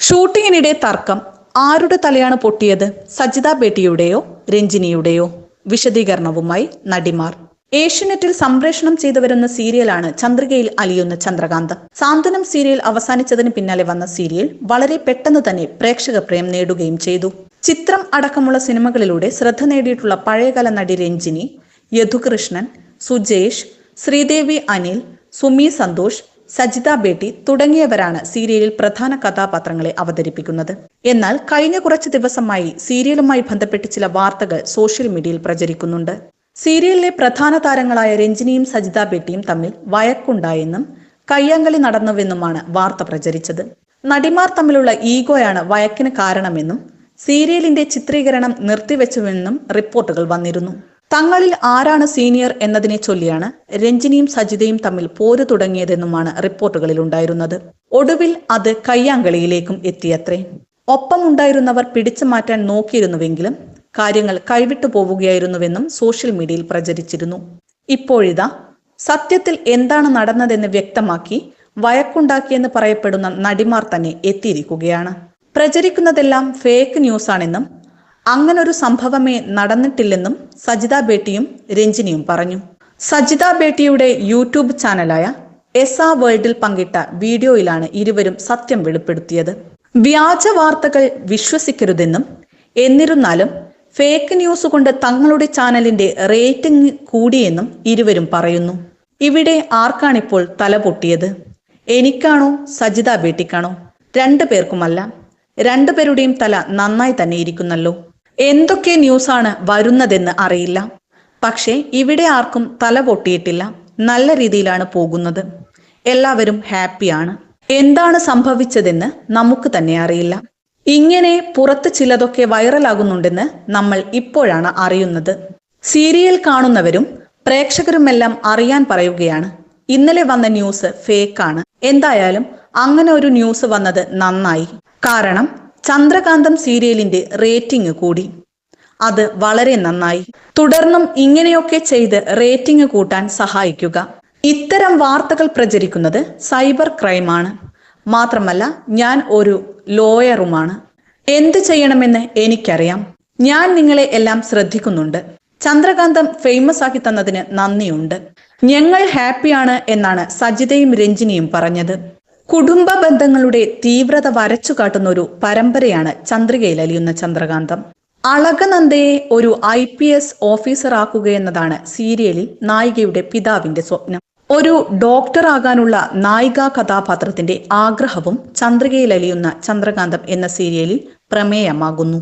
ഷൂട്ടിങ്ങിനിടെ തർക്കം. ആരുടെ തലയാണ് പൊട്ടിയത്? സജിത ബേട്ടിയുടെയോ രഞ്ജിനിയുടെയോ? വിശദീകരണവുമായി നടിമാർ. ഏഷ്യനെറ്റിൽ സംപ്രേഷണം ചെയ്തു വരുന്ന സീരിയലാണ് ചന്ദ്രികയിൽ അലിയുന്ന ചന്ദ്രകാന്ത്. സാന്ത്വനം സീരിയൽ അവസാനിച്ചതിന് പിന്നാലെ വന്ന സീരിയൽ വളരെ പെട്ടെന്ന് തന്നെ പ്രേക്ഷക പ്രേം നേടുകയും ചെയ്തു. ചിത്രം അടക്കമുള്ള സിനിമകളിലൂടെ ശ്രദ്ധ നേടിയിട്ടുള്ള പഴയകാല നടി രഞ്ജിനി യദുകൃഷ്ണൻ സുജേഷ് ശ്രീദേവി അനിൽ സുമി സന്തോഷ് സജിത ബേട്ടി തുടങ്ങിയവരാണ് സീരിയലിൽ പ്രധാന കഥാപാത്രങ്ങളെ അവതരിപ്പിക്കുന്നത്. എന്നാൽ കഴിഞ്ഞ കുറച്ച് ദിവസമായി സീരിയലുമായി ബന്ധപ്പെട്ട് ചില വാർത്തകൾ സോഷ്യൽ മീഡിയയിൽ പ്രചരിക്കുന്നുണ്ട്. സീരിയലിലെ പ്രധാന താരങ്ങളായ രഞ്ജിനിയും സജിത ബേട്ടിയും തമ്മിൽ വഴക്കുണ്ടായെന്നും കയ്യാങ്കളി നടന്നുവെന്നുമാണ് വാർത്ത പ്രചരിച്ചത്. നടിമാർ തമ്മിലുള്ള ഈഗോയാണ് വഴക്കിന് കാരണമെന്നും സീരിയലിന്റെ ചിത്രീകരണം നിർത്തിവെച്ചുവെന്നും റിപ്പോർട്ടുകൾ വന്നിരുന്നു. തങ്ങളിൽ ആരാണ് സീനിയർ എന്നതിനെ ചൊല്ലിയാണ് രഞ്ജിനിയും സജിതയും തമ്മിൽ പോര് തുടങ്ങിയതെന്നുമാണ് റിപ്പോർട്ടുകളിൽ ഉണ്ടായിരുന്നത്. ഒടുവിൽ അത് കയ്യാങ്കളിയിലേക്കും എത്തിയത്രേ. ഒപ്പമുണ്ടായിരുന്നവർ പിടിച്ചു മാറ്റാൻ നോക്കിയിരുന്നുവെങ്കിലും കാര്യങ്ങൾ കൈവിട്ടു പോവുകയായിരുന്നുവെന്നും സോഷ്യൽ മീഡിയയിൽ പ്രചരിച്ചിരുന്നു. ഇപ്പോഴിതാ സത്യത്തിൽ എന്താണ് നടന്നതെന്ന് വ്യക്തമാക്കി വഴക്കുണ്ടാക്കിയെന്ന് പറയപ്പെടുന്ന നടിമാർ തന്നെ എത്തിയിരിക്കുകയാണ്. പ്രചരിക്കുന്നതെല്ലാം ഫേക്ക് ന്യൂസ് ആണെന്നും അങ്ങനൊരു സംഭവമേ നടന്നിട്ടില്ലെന്നും സജിത ബേട്ടിയും രഞ്ജിനിയും പറഞ്ഞു. സജിത ബേട്ടിയുടെ യൂട്യൂബ് ചാനലായ എസ് വേൾഡിൽ പങ്കിട്ട വീഡിയോയിലാണ് ഇരുവരും സത്യം വെളിപ്പെടുത്തിയത്. വ്യാജ വാർത്തകൾ വിശ്വസിക്കരുതെന്നും എന്നിരുന്നാലും ഫേക്ക് ന്യൂസ് കൊണ്ട് തങ്ങളുടെ ചാനലിന്റെ റേറ്റിംഗ് കൂടിയെന്നും ഇരുവരും പറയുന്നു. ഇവിടെ ആർക്കാണിപ്പോൾ തല പൊട്ടിയത് എനിക്കാണോ സജിത ബേട്ടിക്കാണോ? രണ്ടു പേർക്കുമല്ല രണ്ടുപേരുടെയും തല നന്നായി തന്നെ ഇരിക്കുന്നല്ലോ. എന്തൊക്കെ ന്യൂസാണ് വരുന്നതെന്ന് അറിയില്ല. പക്ഷേ ഇവിടെ ആർക്കും തല പൊട്ടിയിട്ടില്ല. നല്ല രീതിയിലാണ് പോകുന്നത്. എല്ലാവരും ഹാപ്പിയാണ്. എന്താണ് സംഭവിച്ചതെന്ന് നമുക്ക് തന്നെ അറിയില്ല. ഇങ്ങനെ പുറത്ത് ചിലതൊക്കെ വൈറലാകുന്നുണ്ടെന്ന് നമ്മൾ ഇപ്പോഴാണ് അറിയുന്നത്. സീരിയൽ കാണുന്നവരും പ്രേക്ഷകരുമെല്ലാം അറിയാൻ പറയുകയാണ്. ഇന്നലെ വന്ന ന്യൂസ് ഫേക്കാണ്. എന്തായാലും അങ്ങനെ ഒരു ന്യൂസ് വന്നത് നന്നായി. കാരണം ചന്ദ്രകാന്തം സീരിയലിന്റെ റേറ്റിംഗ് കൂടി. അത് വളരെ നന്നായി. തുടർന്നും ഇങ്ങനെയൊക്കെ ചെയ്ത് റേറ്റിംഗ് കൂട്ടാൻ സഹായിക്കുക. ഇത്തരം വാർത്തകൾ പ്രചരിക്കുന്നത് സൈബർ ക്രൈമാണ്. മാത്രമല്ല ഞാൻ ഒരു ലോയറുമാണ്. എന്ത് ചെയ്യണമെന്ന് എനിക്കറിയാം. ഞാൻ നിങ്ങളെ എല്ലാം ശ്രദ്ധിക്കുന്നുണ്ട്. ചന്ദ്രകാന്തം ഫേമസ് ആക്കി തന്നതിന് നന്ദിയുണ്ട്. ഞങ്ങൾ ഹാപ്പിയാണ് എന്നാണ് സജിതയും രഞ്ജിനിയും പറഞ്ഞത്. കുടുംബ ബന്ധങ്ങളുടെ തീവ്രത വരച്ചു കാട്ടുന്ന ഒരു പരമ്പരയാണ് ചന്ദ്രികയിൽ അലിയുന്ന ചന്ദ്രകാന്തം. അളകനന്ദയെ ഒരു ഐ പി എസ് ഓഫീസർ ആക്കുകയെന്നതാണ് സീരിയലിൽ നായികയുടെ പിതാവിന്റെ സ്വപ്നം. ഒരു ഡോക്ടർ ആകാനുള്ള നായികാ കഥാപാത്രത്തിന്റെ ആഗ്രഹവും ചന്ദ്രികയിൽ അലിയുന്ന ചന്ദ്രകാന്തം എന്ന സീരിയലിൽ പ്രമേയമാകുന്നു.